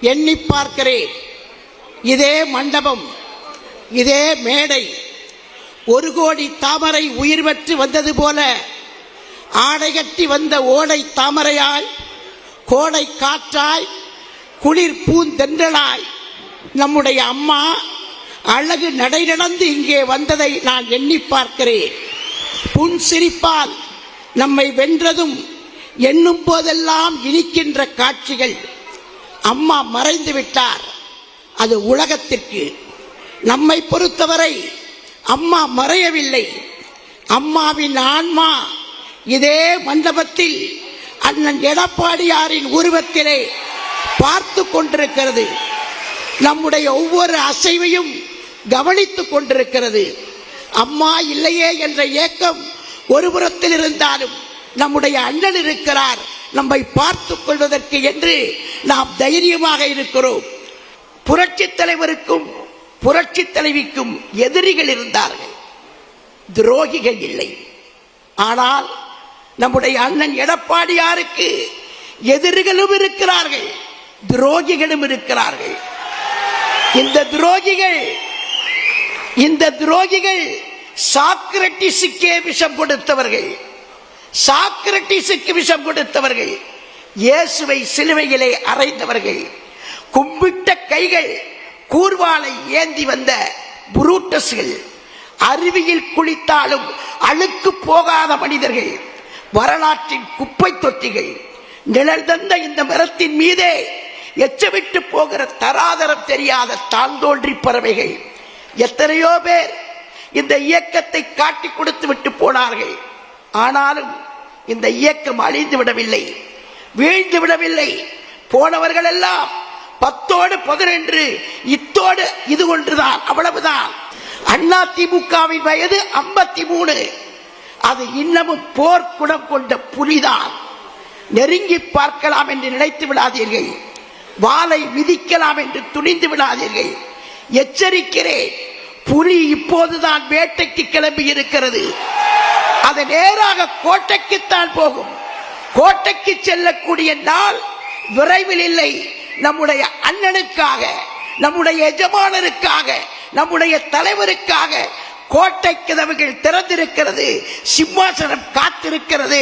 எண்ணி பார்க்கிறேன். இதே மண்டபம் இதே மேடை ஒரு கோடி தாமரை உயிர் பெற்று வந்தது போல ஆடை கட்டி வந்த ஓடை தாமரையாய் கோடை காற்றாய் குளிர் பூந்தென்றலாய். நம்முடைய அம்மா அழகு நடை நடந்து இங்கே வந்ததை நான் எண்ணி பார்க்கிறேன். புன் சிரிப்பால் நம்மை வென்றதும் எண்ணும் போதெல்லாம் இனிக்கின்ற காட்சிகள். அம்மா மறைந்து விட்டார். அது உலகத்திற்கு நம்மை பொறுத்தவரை அம்மா மறையவில்லை. அம்மாவின் ஆன்மா இதே மண்டபத்தில் அண்ணன் எடப்பாடியாரின் உருவத்திலே பார்த்து கொண்டிருக்கிறது. நம்முடைய ஒவ்வொரு அசைவையும் கவனித்துக் கொண்டிருக்கிறது. அம்மா இல்லையே என்ற ஏக்கம் ஒரு புறத்தில் இருந்தாலும் நம்முடைய அண்ணன் இருக்கிறார். நம்மை பார்த்துக் கொள்வதற்கு என்று நாம் தைரியமாக இருக்கிறோம். புரட்சித் தலைவருக்கும் புரட்சி தலைவிக்கும் எதிரிகள் இருந்தார்கள். துரோகிகள் இல்லை. ஆனால் நம்முடைய அண்ணன் எடப்பாடியாருக்கு எதிரிகளும் இருக்கிறார்கள் துரோகிகளும் இருக்கிறார்கள். இந்த துரோகிகள் இந்த துரோகிகள் சாக்ரட்டிஸுக்கே விஷம் கொடுத்தவர்கள். சாக்ரட்டிஸுக்கு விஷம் கொடுத்தவர்கள். இயேசுவை சிலுவையிலே அறைந்தவர்கள் கும்பிட்ட கைகள் கூர்வாலை ஏந்தி வந்த புரூட்டஸ்கள் அருவியில் குளித்தாலும் அழுக்கு போகாத மனிதர்கள் வரலாற்றின் குப்பை தொட்டிகள் நிழல் தந்த இந்த மரத்தின் மீதே எச்சமிட்டு போகிற தராதரம் தெரியாத தாழ்ந்தோன்றி பறவைகள். எத்தனையோ பேர் இந்த இயக்கத்தை காட்டி கொடுத்து விட்டு போனார்கள். ஆனாலும் இந்த இயக்கம் அழிந்து விடவில்லை. வீழ்ந்து விடவில்லை. போனவர்கள் எல்லாம் பத்தோடு பதினென்று இத்தோடு இது ஒன்றுதான் அவ்வளவுதான். அண்ணா திமுகவின் வயது ஐம்பத்தி மூணு அது இன்னமும் போர்க்குணம் கொண்ட புலிதான். நெருங்கி பார்க்கலாம் என்று நினைத்து விடாதீர்கள். வாளை மிதிக்கலாம் என்று துணிந்து விடாதீர்கள். எச்சரிக்கிறேன் புலி இப்போதுதான் வேட்டைக்கு கிளம்பி இருக்கிறது அது நேராக கோட்டைக்குத்தான் போகும். கோட்டைக்கு செல்லக்கூடிய நாள் விரைவில் இல்லை. நம்முடைய அண்ணனுக்காக நம்முடைய எஜமானருக்காக நம்முடைய தலைவருக்காக கோட்டை கதவுகள் திறந்திருக்கிறது சிம்மாசனம் காத்திருக்கிறது.